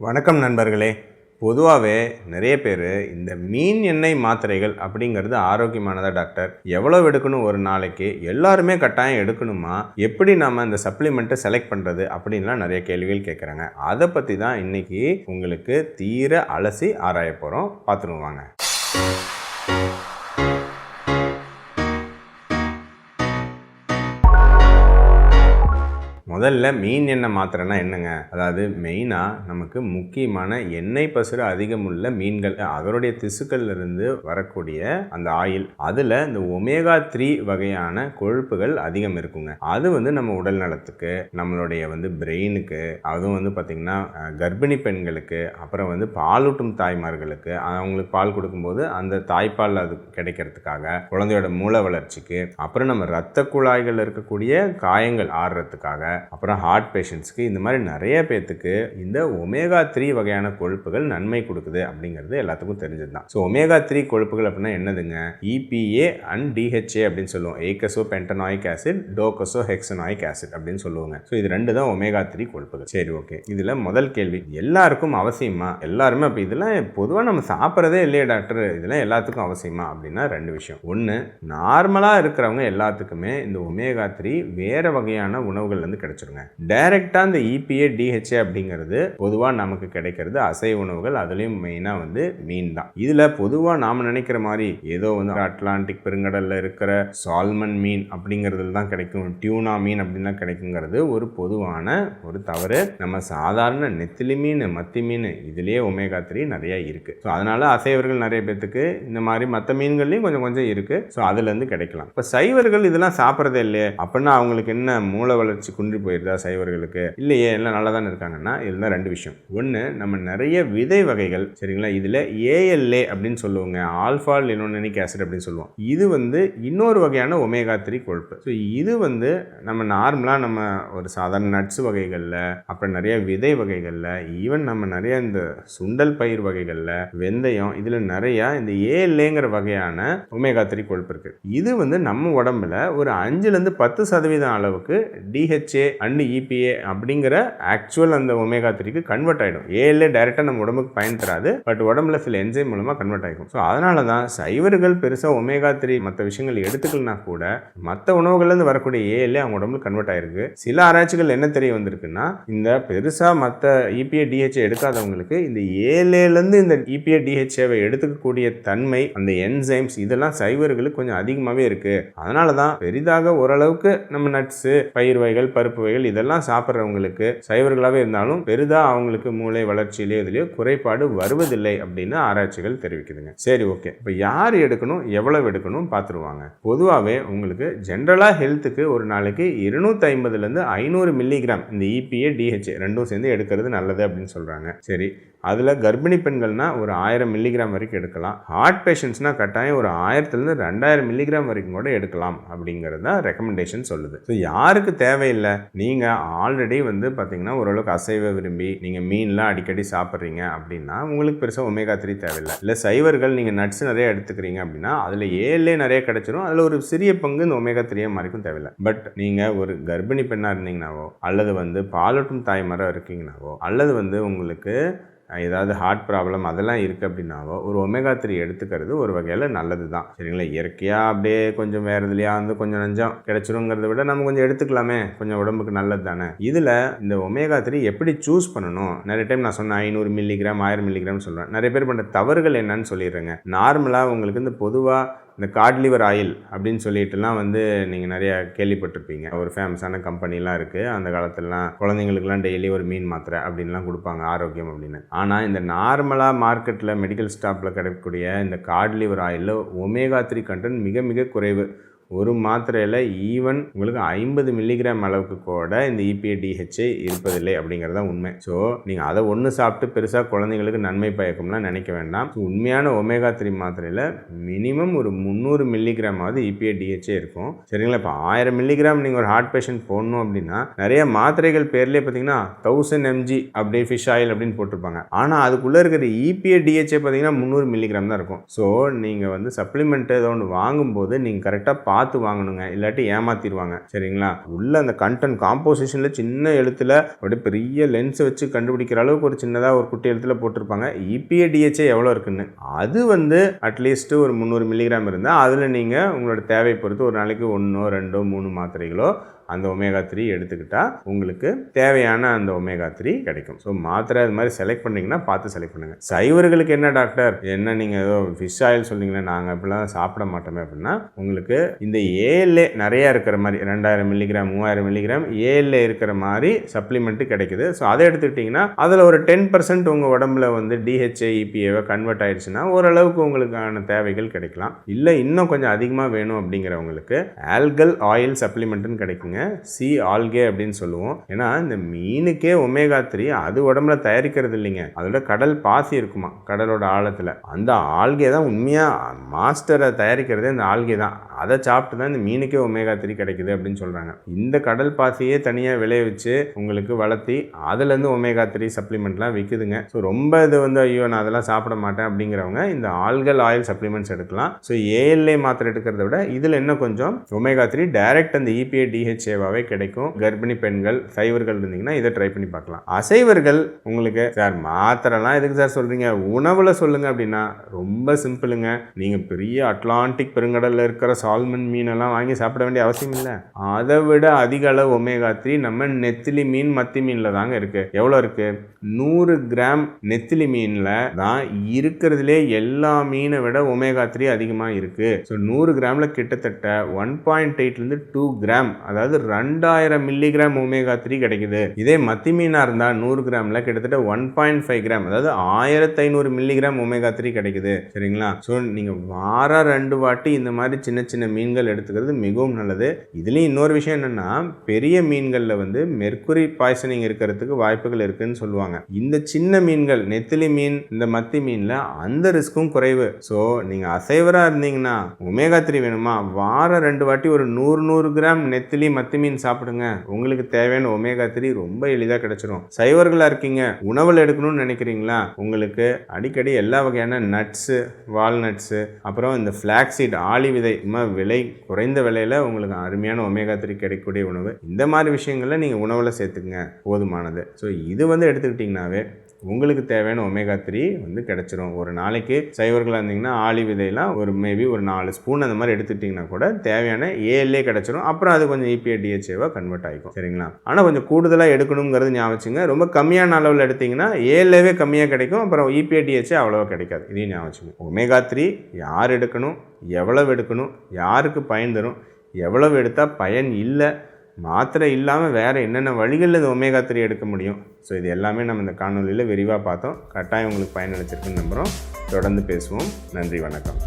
வணக்கம் நண்பர்களே. பொதுவாகவே நிறைய பேர் இந்த மீன் எண்ணெய் மாத்திரைகள் அப்படிங்கிறது ஆரோக்கியமானதா டாக்டர்? எவ்வளோ எடுக்கணும் ஒரு நாளைக்கு? எல்லாருமே கட்டாயம் எடுக்கணுமா? எப்படி நம்ம இந்த சப்ளிமெண்ட்டை செலக்ட் பண்ணுறது அப்படின்லாம் நிறைய கேள்விகள் கேட்குறாங்க அதை பற்றி தான் இன்றைக்கி உங்களுக்கு தீர அலசி ஆராய போகிறோம் பார்த்துருவாங்க முதல்ல மீன் எண்ணெய் மாத்திரைனா என்னங்க? அதாவது மெயினாக நமக்கு முக்கியமான எண்ணெய் பசுறு அதிகமுள்ள மீன்கள் அதனுடைய திசுக்கள்ல இருந்து வரக்கூடிய அந்த ஆயில் அதில் இந்த ஒமேகா த்ரீ வகையான கொழுப்புகள் அதிகம் இருக்குங்க. அது வந்து நம்ம உடல் நலத்துக்கு நம்மளுடைய வந்து பிரெயினுக்கு அதுவும் வந்து பார்த்திங்கன்னா கர்ப்பிணி பெண்களுக்கு அப்புறம் வந்து பாலூட்டும் தாய்மார்களுக்கு அவங்களுக்கு பால் கொடுக்கும்போது அந்த தாய்ப்பால் அது கிடைக்கிறதுக்காக குழந்தையோட மூளை வளர்ச்சிக்கு அப்புறம் நம்ம ரத்த குழாய்கள் இருக்கக்கூடிய காயங்கள் ஆடுறதுக்காக அப்புறம் ஹார்ட் பேஷண்ட்ஸ்க்கு இந்த மாதிரி நிறைய பேர்த்துக்கு இந்த ஒமேகா த்ரீ வகையான கொழுப்புகள் நன்மை கொடுக்குது அப்படிங்கிறது எல்லாத்துக்கும் தெரிஞ்சது தான் ஸோ ஒமேகா த்ரீ கொழுப்புகள் அப்படின்னா என்னதுங்க? இபிஏ அண்ட் டிஹெச்ஏ அப்படின்னு சொல்லுவோம். Eicosapentaenoic acid docosahexaenoic acid அப்படின்னு சொல்லுவாங்க. ஸோ இது ரெண்டு தான் ஒமேகா த்ரீ கொழுப்புகள். சரி ஓகே இதில் முதல் கேள்வி. எல்லாருக்கும் அவசியமா? எல்லாருமே அப்போ இதெல்லாம் பொதுவாக நம்ம சாப்பிட்றதே இல்லையே டாக்டர் இதெல்லாம் எல்லாத்துக்கும் அவசியமா? அப்படின்னா ரெண்டு விஷயம். ஒன்று நார்மலாக இருக்கிறவங்க எல்லாத்துக்குமே இந்த ஒமேகா த்ரீ வேறு வகையான உணவுகள் வந்து வச்சுருங்க. டைரெக்டாக இந்த இபிஏ டிஹெச்ஏ அப்படிங்கிறது பொதுவாக நமக்கு கிடைக்கிறது அசைவ உணவுகள். அதுலேயும் மெயினாக வந்து மீன் தான். இதில் பொதுவாக நாம் நினைக்கிற மாதிரி ஏதோ வந்து அட்லாண்டிக் பெருங்கடலில் இருக்கிற சால்மன் மீன் அப்படிங்கிறதுல தான் கிடைக்கும். டியூனா மீன் அப்படின்னு தான் கிடைக்குங்கிறது ஒரு பொதுவான ஒரு தவறு. நம்ம சாதாரண நெத்திலி மீன் மத்தி மீன் இதுலேயே ஒமேகா த்ரீ நிறையா இருக்குது ஸோ அதனால் அசைவர்கள் நிறைய பேர்த்துக்கு இந்த மாதிரி மற்ற மீன்கள்லையும் கொஞ்சம் கொஞ்சம் இருக்குது ஸோ அதுலேருந்து கிடைக்கலாம். இப்போ சைவர்கள் இதெல்லாம் சாப்பிட்றதே இல்லையே. அப்படின்னா அவங்களுக்கு என்ன மூளை வளர்ச்சி குன்றி போயிருதா சைவர்களுக்கு? இல்லையே எல்லாம் நல்லா தானே இருக்காங்கன்னா இதுதான் தான் ரெண்டு விஷயம். ஒன்று நம்ம நிறைய விதை வகைகள் சரிங்களா? இதில் ஏஎல்ஏ அப்படின்னு சொல்லுவாங்க. ஆல்ஃபா லினோனிக் ஆசிட் அப்படின்னு சொல்லுவோம். இது வந்து இன்னொரு வகையான ஒமேகா த்ரீ கொழுப்பு. ஸோ இது வந்து நம்ம நார்மலாக நம்ம ஒரு சாதாரண நட்ஸ் வகைகளில் அப்புறம் நிறைய விதை வகைகளில் ஈவன் நம்ம நிறைய இந்த சுண்டல் பயிர் வகைகளில் வெந்தயம் இதில் நிறையா இந்த ஏஎல்ஏங்கிற வகையான ஒமேகா த்ரீ கொழுப்பு இருக்குது இது வந்து நம்ம உடம்புல ஒரு அஞ்சுலேருந்து பத்து சதவீதம் அளவுக்கு டிஹெச்ஏ அண்டு இபிஏ அப்படிங்கிற ஆக்சுவல் அந்த ஒமேகா த்ரீக்கு கன்வெர்ட் ஆகிடும் ஏஎல்ஏ டைரெக்டாக நம்ம உடம்புக்கு பயன் தராது பட் உடம்புல சில என்ஜைம் மூலமாக கன்வெர்ட் ஆகிடும் ஸோ அதனால தான் சைவர்கள் பெருசாக ஒமேகா த்ரீ மற்ற விஷயங்கள் எடுத்துக்கலனா கூட மற்ற உணவுகள்லேருந்து வரக்கூடிய ஏஎல்ஏ அவங்க உடம்புல கன்வெர்ட் ஆயிருக்கு. சில ஆராய்ச்சிகள் என்ன தெரிய வந்திருக்குன்னா இந்த பெருசாக மற்ற இபிஏ டிஹெச்ஏ எடுக்காதவங்களுக்கு இந்த ஏஎல்ஏலேருந்து இந்த இபிஏ டிஹெச்ஏவை எடுத்துக்கக்கூடிய தன்மை அந்த என்சைம்ஸ் இதெல்லாம் சைவர்களுக்கு கொஞ்சம் அதிகமாகவே இருக்குது அதனால தான் பெரிதாக ஓரளவுக்கு நம்ம நட்ஸு பயிர் வகைகள் பருப்பு வகைகள் இதெல்லாம் சாப்பிட்றவங்களுக்கு சைவர்களாகவே இருந்தாலும் பெரிதாக அவங்களுக்கு மூளை வளர்ச்சியிலேயோ இதுலேயோ குறைபாடு வருவதில்லை அப்படின்னு ஆராய்ச்சிகள் தெரிவிக்குதுங்க. சரி ஓகே. இப்போ யார் எடுக்கணும் எவ்வளவு எடுக்கணும் பார்த்துருவாங்க. பொதுவாகவே உங்களுக்கு ஜென்ரலாக ஹெல்த்துக்கு ஒரு நாளைக்கு இருநூத்தி ஐம்பதுலேருந்து ஐநூறு மில்லிகிராம் இந்த இபிஏ டிஹெச் ரெண்டும் சேர்ந்து எடுக்கிறது நல்லது அப்படின்னு சொல்கிறாங்க சரி அதில் கர்ப்பிணி பெண்கள்னா ஒரு ஆயிரம் மில்லிகிராம் வரைக்கும் எடுக்கலாம். ஹார்ட் பேஷண்ட்ஸ்னால் கட்டாயம் ஒரு ஆயிரத்துலேருந்து ரெண்டாயிரம் மில்லிகிராம் வரைக்கும் கூட எடுக்கலாம் அப்படிங்கிறது தான் ரெக்கமெண்டேஷன் சொல்லுது. ஸோ யாருக்கு தேவையில்லை? நீங்கள் ஆல்ரெடி வந்து பார்த்தீங்கன்னா ஓரளவுக்கு அசைவ விரும்பி நீங்கள் மீன்லாம் அடிக்கடி சாப்பிட்றீங்க அப்படின்னா உங்களுக்கு பெருசாக ஒமேகா த்ரீ தேவையில்லை. இல்லை சைவர்கள் நீங்கள் நட்ஸ் நிறைய எடுத்துக்கிறீங்க அப்படின்னா அதில் ஏழுலேயே நிறைய கிடைச்சிரும். அதில் ஒரு சிறிய பங்கு இந்த ஒமேகா த்ரீ மாதிரிக்கும் தேவையில்லை. பட் நீங்கள் ஒரு கர்ப்பிணி பெண்ணாக இருந்தீங்கனாவோ அல்லது வந்து பாலூட்டும் தாய்மாராக இருக்கீங்கனாவோ அல்லது வந்து உங்களுக்கு ஏதாவது ஹார்ட் ப்ராப்ளம் அதெல்லாம் இருக்குது அப்படின்னாவோ ஒரு ஒமேகா த்ரீ எடுத்துக்கிறது ஒரு வகையில் நல்லது தான் சரிங்களா? இயற்கையாக அப்படியே கொஞ்சம் வேறு இதுலையா வந்து கொஞ்சம் நஞ்சம் கிடச்சிருங்கிறத விட நம்ம கொஞ்சம் எடுத்துக்கலாமே. கொஞ்சம் உடம்புக்கு நல்லது தானே இதில் இந்த ஒமேகா த்ரீ எப்படி சூஸ் பண்ணணும்? நிறைய டைம் நான் சொன்னேன் ஐநூறு மில்லிகிராம் ஆயிரம் மில்லிகிராம் சொல்கிறேன் நிறைய பேர் பண்ணுற தவறுகள் என்னன்னு சொல்லிடுறேங்க. நார்மலாக உங்களுக்கு இந்த பொதுவாக இந்த காட்லிவர் ஆயில் அப்படின்னு சொல்லிட்டுலாம் வந்து நீங்கள் நிறைய கேள்விப்பட்டிருப்பீங்க. ஒரு ஃபேமஸான கம்பெனிலாம் இருக்குது அந்த காலத்துலலாம் குழந்தைங்களுக்குலாம் டெய்லி ஒரு மீன் மாத்திரை அப்படின்லாம் கொடுப்பாங்க ஆரோக்கியம் அப்படின்னு. ஆனால் இந்த நார்மலாக மார்க்கெட்டில் மெடிக்கல் ஸ்டாப்பில் கிடைக்கக்கூடிய இந்த காட்லிவர் ஆயிலில் ஒமேகா த்ரீ கண்டென்ட் மிக மிக குறைவு. ஒரு மாத்திரையில் ஈவன் உங்களுக்கு ஐம்பது மில்லிகிராம் அளவுக்கு கூட இந்த E இபிஏ இருப்பதில்லை அப்படிங்கிறது தான் உண்மை. ஸோ நீங்கள் அதை ஒன்று சாப்பிட்டு பெருசாக குழந்தைங்களுக்கு நன்மை பயக்கும்லாம் நினைக்க வேண்டாம். உண்மையான ஒமேகா த்ரீ மாத்திரையில் மினிமம் ஒரு முந்நூறு மில்லிகிராமாவது இபிஏ டிஹெச்ஏ இருக்கும். சரிங்களா? இப்போ ஆயிரம் மில்லிகிராம் நீங்கள் ஒரு ஹார்ட் பேஷண்ட் போடணும் அப்படின்னா நிறைய மாத்திரைகள் பேர்லேயே பார்த்தீங்கன்னா தௌசண்ட் எம்ஜி அப்படி ஃபிஷ் ஆயில் அப்படின்னு போட்டிருப்பாங்க. ஆனால் அதுக்குள்ளே இருக்கிற இபிஏ டிஹெச்ஏ பார்த்தீங்கன்னா முந்நூறு மில்லிகிராம் தான் இருக்கும். ஸோ நீங்கள் வந்து சப்ளிமெண்ட் ஏதோ ஒன்று வாங்கும்போது நீங்கள் கரெக்டாக பார்த்து வாங்கணுங்க. இல்லாட்டி ஏமாத்திடுவாங்க சரிங்களா? உள்ள அந்த கண்டென்ட் காம்போசிஷனில் சின்ன எழுத்தில் அப்படியே பெரிய லென்ஸை வச்சு கண்டுபிடிக்கிற அளவுக்கு ஒரு சின்னதாக ஒரு குட்டி எழுத்தில் போட்டிருப்பாங்க. இபிஏ டிஹெச்ஏ எவ்வளோ இருக்குன்னு? அது வந்து அட்லீஸ்ட் ஒரு முந்நூறு மில்லிகிராம் இருந்தால் அதில் நீங்கள் உங்களோட தேவையை பொறுத்து ஒரு நாளைக்கு ஒன்றோ ரெண்டோ மூணு மாத்திரைகளோ அந்த ஒமேகா த்ரீ எடுத்துக்கிட்டால் உங்களுக்கு தேவையான அந்த ஒமேகா த்ரீ கிடைக்கும். ஸோ மாத்திரை அது மாதிரி செலக்ட் பண்ணிங்கன்னா பார்த்து செலக்ட் பண்ணுங்கள் சைவர்களுக்கு என்ன டாக்டர் என்ன நீங்கள் ஏதோ ஃபிஷ் ஆயில் சொன்னீங்களே நாங்கள் இப்படிலாம் சாப்பிட மாட்டோமே அப்படின்னா உங்களுக்கு இந்த ஏஎல்ஏ நிறையா இருக்கிற மாதிரி ரெண்டாயிரம் மில்லிகிராம் மூவாயிரம் மில்லிகிராம் ஏஎல்ஏ இருக்கிற மாதிரி சப்ளிமெண்ட்டு கிடைக்குது. ஸோ அதை எடுத்துக்கிட்டிங்கன்னா அதில் ஒரு டென் பர்சன்ட் உங்கள் உடம்புல வந்து டிஹெச்ஏ இபிஏவை கன்வெர்ட் ஆயிடுச்சுன்னா ஓரளவுக்கு உங்களுக்கான தேவைகள் கிடைக்கலாம். இல்லை இன்னும் கொஞ்சம் அதிகமாக வேணும் அப்படிங்கிறவங்களுக்கு ஆல்கல் ஆயில் சப்ளிமெண்ட்டுன்னு கிடைக்குங்க. சி ஆல்கே அப்படின்னு சொல்லுவோம். ஏன்னா இந்த மீனுக்கே ஒமேகா த்ரீ அது உடம்புல தயாரிக்கிறது இல்லைங்க. அதோட கடல் பாசி இருக்குமா கடலோட ஆழத்தில். அந்த ஆல்கே தான் உண்மையாக மாஸ்டரை தயாரிக்கிறதே இந்த ஆல்கே தான். அதை சாப்பிட்டு தான் இந்த மீனுக்கே ஒமேகா த்ரீ கிடைக்குது அப்படின்னு சொல்கிறாங்க இந்த கடல் பாசியே தனியாக விளைய வச்சு உங்களுக்கு வளர்த்தி அதுலேருந்து ஒமேகா த்ரீ சப்ளிமெண்ட்லாம் விற்குதுங்க ஸோ ரொம்ப இது வந்து ஐயோ நான் அதெல்லாம் சாப்பிட மாட்டேன் அப்படிங்கிறவங்க இந்த ஆல்கல் ஆயில் சப்ளிமெண்ட்ஸ் எடுக்கலாம். ஸோ ஏஎல்ஏ மாத்திரை எடுக்கிறத விட இதில் இன்னும் கொஞ்சம் ஒமேகா த்ரீ டைரக்ட் அந்த இபிஏ டிஹெச்ஏவாகவே கிடைக்கும். கர்ப்பிணி பெண்கள் சைவர்கள் இருந்தீங்கன்னா இதை ட்ரை பண்ணி பார்க்கலாம். அசைவர்கள் உங்களுக்கு சார் மாத்திரைலாம் எதுக்கு சார் சொல்கிறீங்க உணவில் சொல்லுங்கள் அப்படின்னா ரொம்ப சிம்பிளுங்க நீங்கள் பெரிய அட்லாண்டிக் பெருங்கடலில் இருக்கிற சால்மன் மீனெல்லாம் வாங்கி சாப்பிட வேண்டிய அவசியம் இல்லை. அதை விட அதிக அளவு ஒமேகா த்ரீ நம்ம நெத்திலி மீன் மத்தி மீனில் தாங்க இருக்குது எவ்வளோ இருக்குது நூறு கிராம் நெத்திலி மீனில் தான் இருக்கிறதுலே எல்லா மீனை விட ஒமேகா த்ரீ அதிகமாக இருக்குது ஸோ நூறு கிராமில் கிட்டத்தட்ட ஒன் பாயிண்ட் எயிட்லேருந்து டூ கிராம் அதாவது ரெண்டாயிரம் மில்லிகிராம் ஒமேகா த்ரீ கிடைக்குது. இதே மத்தி மீனாக இருந்தால் நூறு கிராமில் கிட்டத்தட்ட ஒன் பாயிண்ட் ஃபைவ் கிராம் அதாவது ஆயிரத்தி ஐநூறு மில்லிகிராம் ஒமேகா த்ரீ கிடைக்குது. சரிங்களா? ஸோ நீங்கள் வாரம் ரெண்டு வாட்டி இந்த மாதிரி சின்ன சின்ன மீன் மீன்கள் எடுத்துக்கிறது மிகவும் நல்லது. இதுலேயும் இன்னொரு விஷயம் என்னென்னா பெரிய மீன்களில் வந்து மெர்குரி பாய்சனிங் இருக்கிறதுக்கு வாய்ப்புகள் இருக்குன்னு சொல்லுவாங்க. இந்த சின்ன மீன்கள் நெத்திலி மீன் இந்த மத்தி மீனில் அந்த ரிஸ்க்கும் குறைவு. ஸோ நீங்கள் அசைவராக இருந்தீங்கன்னா ஒமேகா த்ரீ வேணுமா? வாரம் ரெண்டு வாட்டி ஒரு நூறு நூறு கிராம் நெத்திலி மத்தி மீன் சாப்பிடுங்க. உங்களுக்கு தேவையான ஒமேகா த்ரீ ரொம்ப எளிதாக கிடைச்சிரும். சைவர்களாக இருக்கீங்க உணவில் எடுக்கணும்னு நினைக்கிறீங்களா? உங்களுக்கு அடிக்கடி எல்லா வகையான நட்ஸு வால்நட்ஸு அப்புறம் இந்த ஃப்ளாக்ஸீட் ஆளி விதை விலை குறைந்த விலையில் உங்களுக்கு அருமையான ஒமேகா த்ரீ கிடைக்கக்கூடிய உணவு. இந்த மாதிரி விஷயங்களை நீங்கள் உணவில் சேர்த்துக்குங்க. போதுமானது. ஸோ இது வந்து எடுத்துக்கிட்டிங்கனாவே உங்களுக்கு தேவையான ஒமேகா த்ரீ வந்து கிடச்சிரும். ஒரு நாளைக்கு சைவர்களாக இருந்தீங்கன்னா ஆளி விதையெல்லாம் ஒரு மேபி ஒரு நாலு ஸ்பூன் அந்த மாதிரி எடுத்துக்கிட்டிங்கன்னா கூட தேவையான ஏஎல்ஏ கிடச்சிரும். அப்புறம் அது கொஞ்சம் இபிஏ டிஹெச்ஏவாக கன்வெர்ட் ஆகிக்கும் சரிங்களா? ஆனால் கொஞ்சம் கூடுதலாக எடுக்கணுங்கிறது ஞாபகம் ரொம்ப கம்மியான அளவில் எடுத்தீங்கன்னா ஏஎல்ஏவே கம்மியாக கிடைக்கும். அப்புறம் இபிஏ டிஹெச்ஏ அவ்வளோவா கிடைக்காது. இதையும் ஞாபகம் ஒமேகா த்ரீ யார் எடுக்கணும்? எவ்வளவு எடுக்கணும்? யாருக்கு பயன் தரும்? எவ்வளவு எடுத்தால் பயன் இல்லை? மாத்திரை இல்லாமல் வேறு என்னென்ன வழிகளில் இது ஒமேகா த்ரீ எடுக்க முடியும்? ஸோ இது எல்லாமே நம்ம இந்த காணொலியில் விரிவாக பார்த்தோம். கட்டாயம் உங்களுக்கு பயனளிச்சிருக்குன்னு நம்புகிறோம் தொடர்ந்து பேசுவோம். நன்றி வணக்கம்.